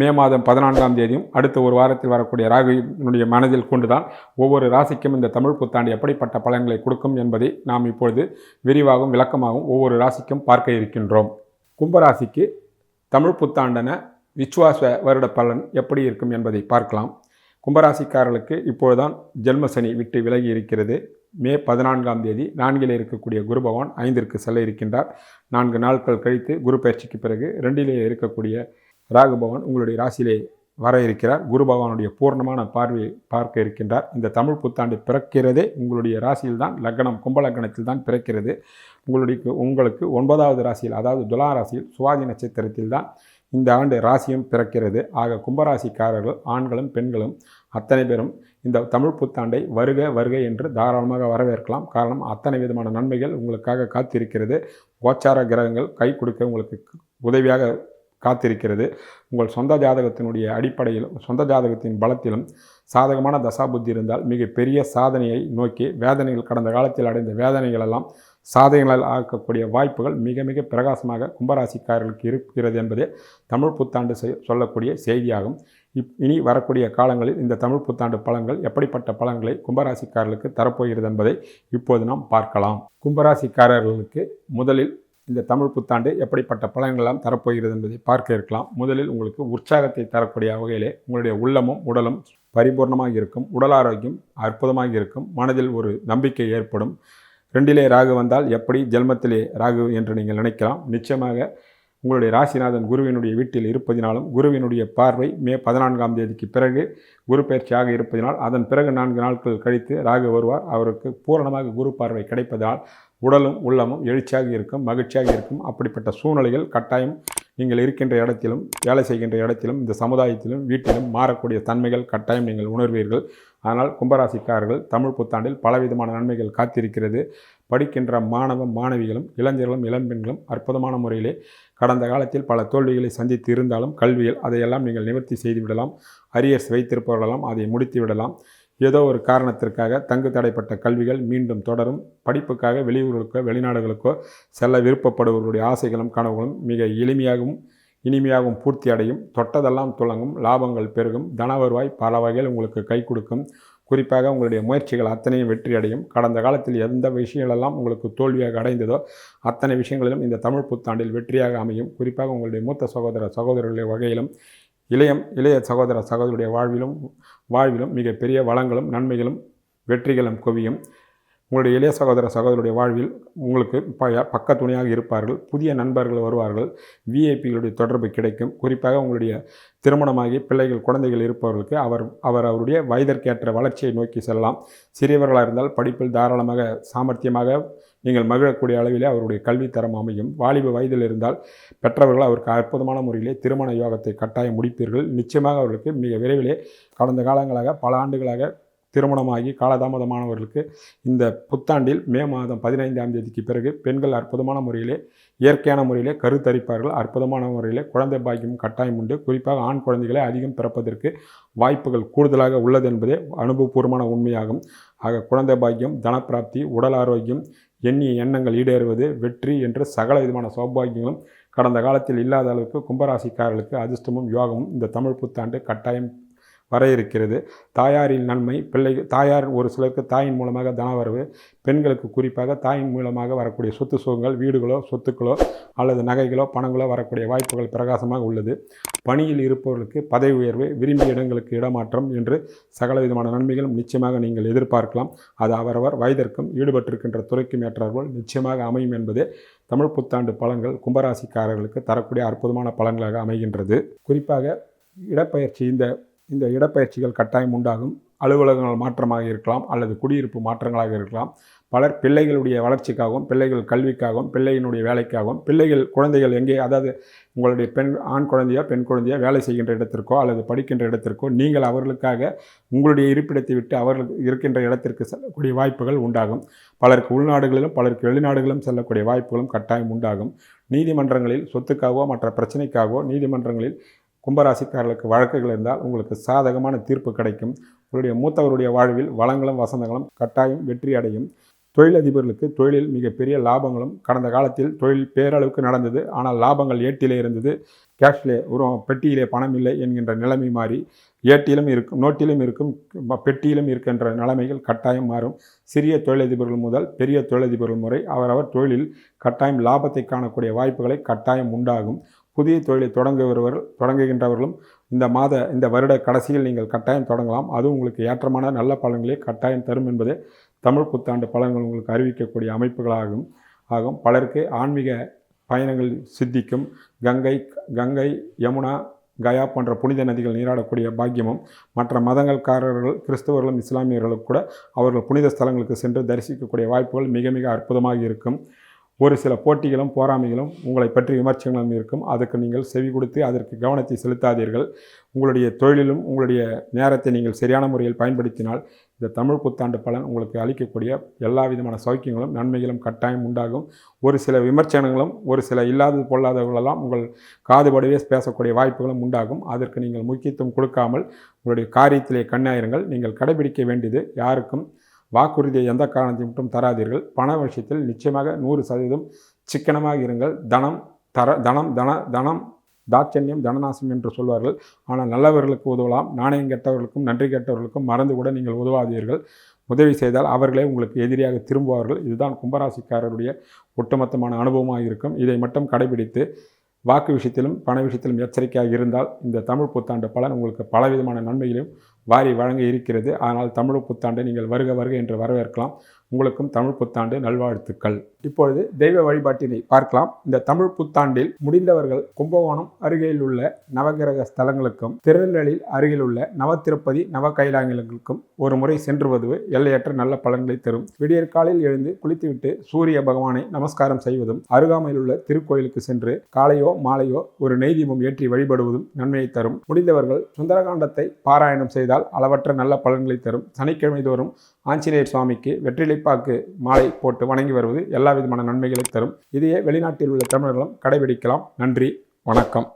மே மாதம் பதினான்காம் தேதியும் அடுத்த ஒரு வாரத்தில் வரக்கூடிய ராகுனுடைய மனதில் கொண்டுதான் ஒவ்வொரு ராசிக்கும் இந்த தமிழ் புத்தாண்டு எப்படிப்பட்ட பலன்களை கொடுக்கும் என்பதை நாம் இப்பொழுது விரிவாகவும் விளக்கமாகவும் ஒவ்வொரு ராசிக்கும் பார்க்க இருக்கின்றோம். கும்பராசிக்கு தமிழ் புத்தாண்டன விஸ்வாச வருட பலன் எப்படி இருக்கும் என்பதை பார்க்கலாம். கும்பராசிக்காரர்களுக்கு இப்பொழுதுதான் ஜென்மசனி விட்டு விலகி இருக்கிறது. மே பதினான்காம் தேதி நான்கில் இருக்கக்கூடிய குரு பகவான் ஐந்திற்கு செல்ல இருக்கின்றார். நான்கு நாட்கள் கழித்து குரு பயிற்சிக்கு பிறகு ரெண்டிலே இருக்கக்கூடிய ராகு பகவான் உங்களுடைய ராசியிலே வர இருக்கிறார். குரு பகவானுடைய பூர்ணமான பார்வையை பார்க்க இருக்கின்றார். இந்த தமிழ் புத்தாண்டு பிறக்கிறதே உங்களுடைய ராசியில் தான் லக்னம் கும்பலக்கணத்தில் தான் பிறக்கிறது. உங்களுடைய உங்களுக்கு ஒன்பதாவது ராசியில் அதாவது துலா ராசியில் சுவாதி நட்சத்திரத்தில் தான் இந்த ஆண்டு ராசியும் பிறக்கிறது. ஆக கும்பராசிக்காரர்கள் ஆண்களும் பெண்களும் அத்தனை பேரும் இந்த தமிழ் புத்தாண்டை வருக வருக என்று தாராளமாக வரவேற்கலாம். காரணம் அத்தனை விதமான நன்மைகள் உங்களுக்காக காத்திருக்கிறது. கோச்சார கிரகங்கள் கை கொடுக்க உங்களுக்கு உதவியாக காத்திருக்கிறது. உங்கள் சொந்த ஜாதகத்தினுடைய அடிப்படையிலும் சொந்த ஜாதகத்தின் பலத்திலும் சாதகமான தசாபுத்தி இருந்தால் மிக பெரிய சாதனையை நோக்கி வேதனைகள் கடந்த காலத்தில் அடைந்த வேதனைகள் எல்லாம் சாதனைகளால் ஆக்கக்கூடிய வாய்ப்புகள் மிக மிக பிரகாசமாக கும்பராசிக்காரர்களுக்கு இருக்கிறது என்பதே தமிழ் புத்தாண்டு செய்- சொல்லக்கூடிய செய்தியாகும். இப் இனி வரக்கூடிய காலங்களில் இந்த தமிழ் புத்தாண்டு பலன்கள் எப்படிப்பட்ட பலன்களை கும்பராசிக்காரர்களுக்கு தரப்போகிறது என்பதை இப்போது நாம் பார்க்கலாம். கும்பராசிக்காரர்களுக்கு முதலில் இந்த தமிழ் புத்தாண்டு எப்படிப்பட்ட பலன்களெல்லாம் தரப்போகிறது என்பதை பார்க்க இருக்கலாம். முதலில் உங்களுக்கு உற்சாகத்தை தரக்கூடிய வகையிலே உங்களுடைய உள்ளமும் உடலும் பரிபூர்ணமாக இருக்கும். உடல் ஆரோக்கியம் அற்புதமாக இருக்கும். மனதில் ஒரு நம்பிக்கை ஏற்படும். ரெண்டிலே ராகு வந்தால் எப்படி ஜென்மத்திலே ராகு என்று நீங்கள் நினைக்கலாம். நிச்சயமாக உங்களுடைய ராசிநாதன் குருவினுடைய வீட்டில் இருப்பதினாலும் குருவினுடைய பார்வை மே பதினான்காம் தேதிக்கு பிறகு குரு பயிற்சியாக இருப்பதினால் அதன் பிறகு நான்கு நாட்கள் கழித்து ராகு வருவார். அவருக்கு பூரணமாக குரு பார்வை கிடைப்பதால் உடலும் உள்ளமும் எழுச்சியாக இருக்கும் மகிழ்ச்சியாக இருக்கும். அப்படிப்பட்ட சூழ்நிலைகள் கட்டாயம் நீங்கள் இருக்கின்ற இடத்திலும் வேலை செய்கின்ற இடத்திலும் இந்த சமுதாயத்திலும் வீட்டிலும் மாறக்கூடிய தன்மைகள் கட்டாயம் நீங்கள் உணர்வீர்கள். ஆனால் கும்பராசிக்காரர்கள் தமிழ் புத்தாண்டில் பலவிதமான நன்மைகள் காத்திருக்கிறது. படிக்கின்ற மாணவ மாணவிகளும் இளைஞர்களும் இளம்பெண்களும் அற்புதமான முறையிலே கடந்த காலத்தில் பல தோல்விகளை சந்தித்து இருந்தாலும் கல்வியில் அதையெல்லாம் நீங்கள் நிவர்த்தி செய்து விடலாம் அரியர்ஸ் வைத்திருப்பவர்களெல்லாம் அதை முடித்து விடலாம் ஏதோ ஒரு காரணத்திற்காக தங்கு தடைப்பட்ட கல்விகள் மீண்டும் தொடரும். படிப்புக்காக வெளியூர்களுக்கோ வெளிநாடுகளுக்கோ செல்ல விருப்பப்படுபவர்களுடைய ஆசைகளும் கனவுகளும் மிக எளிமையாகவும் இனிமையாகவும் பூர்த்தி அடையும் தொட்டதெல்லாம் துளங்கும் லாபங்கள் பெருகும். தன வருவாய் பல வகையில் உங்களுக்கு கை கொடுக்கும். குறிப்பாக உங்களுடைய முயற்சிகள் அத்தனையும் வெற்றி அடையும் கடந்த காலத்தில் எந்த விஷயங்களெல்லாம் உங்களுக்கு தோல்வியாக அடைந்ததோ அத்தனை விஷயங்களிலும் இந்த தமிழ் புத்தாண்டில் வெற்றியாக அமையும். குறிப்பாக உங்களுடைய மூத்த சகோதர சகோதரர்களுடைய வகையிலும் இளையம் இளைய சகோதர சகோதரியுடைய வாழ்விலும் வாழ்விலும் மிகப்பெரிய வளங்களும் நன்மைகளும் வெற்றிகளும் குவியும். உங்களுடைய இளைய சகோதர சகோதரருடைய வாழ்வில் உங்களுக்கு ப பக்க துணையாக இருப்பார்கள் புதிய நண்பர்கள் வருவார்கள் விஐபிகளுடைய தொடர்பு கிடைக்கும். குறிப்பாக உங்களுடைய திருமணமாகி பிள்ளைகள் குழந்தைகள் இருப்பவர்களுக்கு அவர் அவர் அவருடைய வயதிற்கேற்ற வளர்ச்சியை நோக்கி செல்லலாம். சிறியவர்களாக இருந்தால் படிப்பில் தாராளமாக சாமர்த்தியமாக நீங்கள் மகிழக்கூடிய அளவிலே அவருடைய கல்வி தரம் அமையும். வாலிப வயதில் இருந்தால் பெற்றவர்கள் அவருக்கு அற்புதமான முறையிலே திருமண யோகத்தை கட்டாயம் முடிப்பீர்கள். நிச்சயமாக அவர்களுக்கு மிக விரைவிலே கடந்த காலங்களாக பல ஆண்டுகளாக திருமணமாகி காலதாமதமானவர்களுக்கு இந்த புத்தாண்டில் மே மாதம் பதினைந்தாம் தேதிக்கு பிறகு பெண்கள் அற்புதமான முறையிலே இயற்கையான முறையிலே கருத்தரிப்பார்கள். அற்புதமான முறையிலே குழந்தை பாக்கியம் கட்டாயம் உண்டு. குறிப்பாக ஆண் குழந்தைகளை அதிகம் பிறப்பதற்கு வாய்ப்புகள் கூடுதலாக உள்ளது என்பதே அனுபவபூர்வமான உண்மையாகும். ஆக குழந்தை பாக்கியம் தனப்பிராப்தி உடல் ஆரோக்கியம் எண்ணிய எண்ணங்கள் ஈடேறுவது வெற்றி என்று சகல விதமான சௌபாகியங்களும் கடந்த காலத்தில் இல்லாத அளவுக்கு கும்பராசிக்காரர்களுக்கு அதிர்ஷ்டமும் யோகமும் இந்த தமிழ் புத்தாண்டு கட்டாயம் வர இருக்கிறது தாயாரின் நன்மை பிள்ளை தாயார் ஒரு சிலருக்கு தாயின் மூலமாக தனவரவு பெண்களுக்கு குறிப்பாக தாயின் மூலமாக வரக்கூடிய சொத்து சுகங்கள் வீடுகளோ சொத்துக்களோ அல்லது நகைகளோ பணங்களோ வரக்கூடிய வாய்ப்புகள் பிரகாசமாக உள்ளது. பணியில் இருப்பவர்களுக்கு பதவி உயர்வு விரும்பிய இடங்களுக்கு இடமாற்றம் என்று சகல விதமான நன்மைகளும் நிச்சயமாக நீங்கள் எதிர்பார்க்கலாம். அது அவரவர் வயதிற்கும் ஈடுபட்டிருக்கின்ற துறைக்கும் ஏற்றார்கள் நிச்சயமாக அமையும் என்பது தமிழ் புத்தாண்டு பலன்கள் கும்பராசிக்காரர்களுக்கு தரக்கூடிய அற்புதமான பலன்களாக அமைகின்றது. குறிப்பாக இடப்பெயர்ச்சி இந்த இந்த இடப்பெயர்ச்சிகள் கட்டாயம் உண்டாகும். அலுவலகங்கள் மாற்றமாக இருக்கலாம் அல்லது குடியிருப்பு மாற்றங்களாக இருக்கலாம். பலர் பிள்ளைகளுடைய வளர்ச்சிக்காகவும் பிள்ளைகள் கல்விக்காகவும் பிள்ளையினுடைய வேலைக்காகவும் பிள்ளைகள் குழந்தைகள் எங்கே அதாவது உங்களுடைய பெண் ஆண் குழந்தையோ பெண் குழந்தையோ வேலை செய்கின்ற இடத்திற்கோ அல்லது படிக்கின்ற இடத்திற்கோ நீங்கள் அவர்களுக்காக உங்களுடைய இருப்பிடத்தை விட்டு அவர்கள் இருக்கின்ற இடத்திற்கு செல்லக்கூடிய வாய்ப்புகள் உண்டாகும். பலருக்கு உள்நாடுகளிலும் பலருக்கு வெளிநாடுகளிலும் செல்லக்கூடிய வாய்ப்புகளும் கட்டாயம் உண்டாகும். நீதிமன்றங்களில் சொத்துக்காகவோ மற்ற பிரச்சனைக்காகவோ நீதிமன்றங்களில் கும்பராசிக்காரர்களுக்கு வழக்குகள் இருந்தால் உங்களுக்கு சாதகமான தீர்ப்பு கிடைக்கும். உங்களுடைய மூத்தவருடைய வாழ்வில் வளங்களும் வசந்தங்களும் கட்டாயம் வெற்றி அடையும். தொழிலதிபர்களுக்கு தொழிலில் மிகப்பெரிய லாபங்களும் கடந்த காலத்தில் தொழில் பேரளவுக்கு நடந்தது. ஆனால் லாபங்கள் ஏட்டிலே இருந்தது. கேஷ்லே ஒரு பெட்டியிலே பணம் இல்லை என்கின்ற நிலைமை மாறி ஏட்டிலும் இருக்கும் நோட்டிலும் இருக்கும் பெட்டியிலும் இருக்கின்ற நிலைமைகள் கட்டாயம் மாறும். சிறிய தொழிலதிபர்கள் முதல் பெரிய தொழிலதிபர்கள் முறை அவரவர் தொழிலில் கட்டாயம் லாபத்தை காணக்கூடிய வாய்ப்புகளை கட்டாயம் உண்டாகும். புதிய தொழிலை தொடங்குகிறவர்கள் தொடங்குகின்றவர்களும் இந்த மாத இந்த வருட கடைசியில் நீங்கள் கட்டாயம் தொடங்கலாம். அதுவும் உங்களுக்கு ஏற்றமான நல்ல பலன்களை கட்டாயம் தரும் என்பதே தமிழ் புத்தாண்டு பலன்கள் உங்களுக்கு அறிவிக்கக்கூடிய அமைப்புகளாகும். ஆகும். பலருக்கு ஆன்மீக பயணங்கள் சித்திக்கும். கங்கை கங்கை யமுனா கயா போன்ற புனித நதிகள் நீராடக்கூடிய பாக்கியமும் மற்ற மதங்கள்காரர்கள் கிறிஸ்தவர்களும் இஸ்லாமியர்களும் கூட அவர்கள் புனித ஸ்தலங்களுக்கு சென்று தரிசிக்கக்கூடிய வாய்ப்புகள் மிக மிக அற்புதமாக இருக்கும். ஒரு சில போட்டிகளும் போராமைகளும் உங்களை பற்றி விமர்சனங்களும் இருக்கும். அதுக்கு நீங்கள் செவி கொடுத்து அதற்கு கவனத்தை செலுத்தாதீர்கள். உங்களுடைய தொழிலிலும் உங்களுடைய நேரத்தை நீங்கள் சரியான முறையில் பயன்படுத்தினால் இந்த தமிழ் புத்தாண்டு பலன் உங்களுக்கு அளிக்கக்கூடிய எல்லா விதமான சௌக்கியங்களும் நன்மைகளும் கட்டாயம் உண்டாகும். ஒரு சில விமர்சனங்களும் ஒரு சில இல்லாதது பொல்லாதவர்களெல்லாம் உங்கள் காதுபடவே பேசக்கூடிய வாய்ப்புகளும் உண்டாகும். அதற்கு நீங்கள் முக்கியத்துவம் கொடுக்காமல் உங்களுடைய காரியத்திலே கண்ணாயிருங்கள். நீங்கள் கடைபிடிக்க வேண்டியது யாருக்கும் வாக்குறுதியை எந்த காரணத்தை மட்டும் தராதீர்கள். பண விஷயத்தில் நிச்சயமாக நூறு சதவீதம் சிக்கனமாக இருங்கள். தனம் தர தனம் தன தனம் தாட்சண்யம் தனநாசம் என்று சொல்வார்கள். ஆனால் நல்லவர்களுக்கு உதவலாம். நாணயம் கெட்டவர்களுக்கும் நன்றி கெட்டவர்களுக்கும் மறந்து கூட நீங்கள் உதவாதீர்கள். உதவி செய்தால் அவர்களே உங்களுக்கு எதிரியாக திரும்புவார்கள். இதுதான் கும்பராசிக்காரருடைய ஒட்டுமொத்தமான அனுபவமாக இருக்கும். இதை மட்டும் கடைபிடித்து வாக்கு விஷயத்திலும் பண விஷயத்திலும் எச்சரிக்கையாக இருந்தால் இந்த தமிழ் புத்தாண்டு பலன் உங்களுக்கு பலவிதமான நன்மைகளையும் வாரி வழங்க இருக்கிறது. ஆனால் தமிழ் புத்தாண்டை நீங்கள் வருக வருக என்று வரவேற்கலாம். உங்களுக்கும் தமிழ் புத்தாண்டு நல்வாழ்த்துக்கள். இப்பொழுது தெய்வ வழிபாட்டினை பார்க்கலாம். இந்த தமிழ் புத்தாண்டில் முடிந்தவர்கள் கும்பகோணம் அருகில் உள்ள நவகிரக ஸ்தலங்களுக்கும் திருநெல்வேலியில் அருகில் உள்ள நவத்திருப்பதி நவ கைலாயங்களுக்கும் ஒரு முறை சென்று வருவது எல்லையற்ற நல்ல பலன்களை தரும். விடியற்காலில் எழுந்து குளித்துவிட்டு சூரிய பகவானை நமஸ்காரம் செய்வதும் அருகாமையில் உள்ள திருக்கோயிலுக்கு சென்று காலையோ மாலையோ ஒரு நெய்தீபம் ஏற்றி வழிபடுவதும் நன்மையை தரும். முடிந்தவர்கள் சுந்தரகாண்டத்தை பாராயணம் செய்தால் அளவற்ற நல்ல பலன்களை தரும். சனிக்கிழமை தோறும் ஆஞ்சநேயர் சுவாமிக்கு வெற்றிலை வெற்றிலைப்பாக்கு மாலை போட்டு வணங்கி வருவது எல்லா விதமான நன்மைகளை தரும். இதையே வெளிநாட்டில் உள்ள தமிழர்களும் கடைபிடிக்கலாம். நன்றி. வணக்கம்.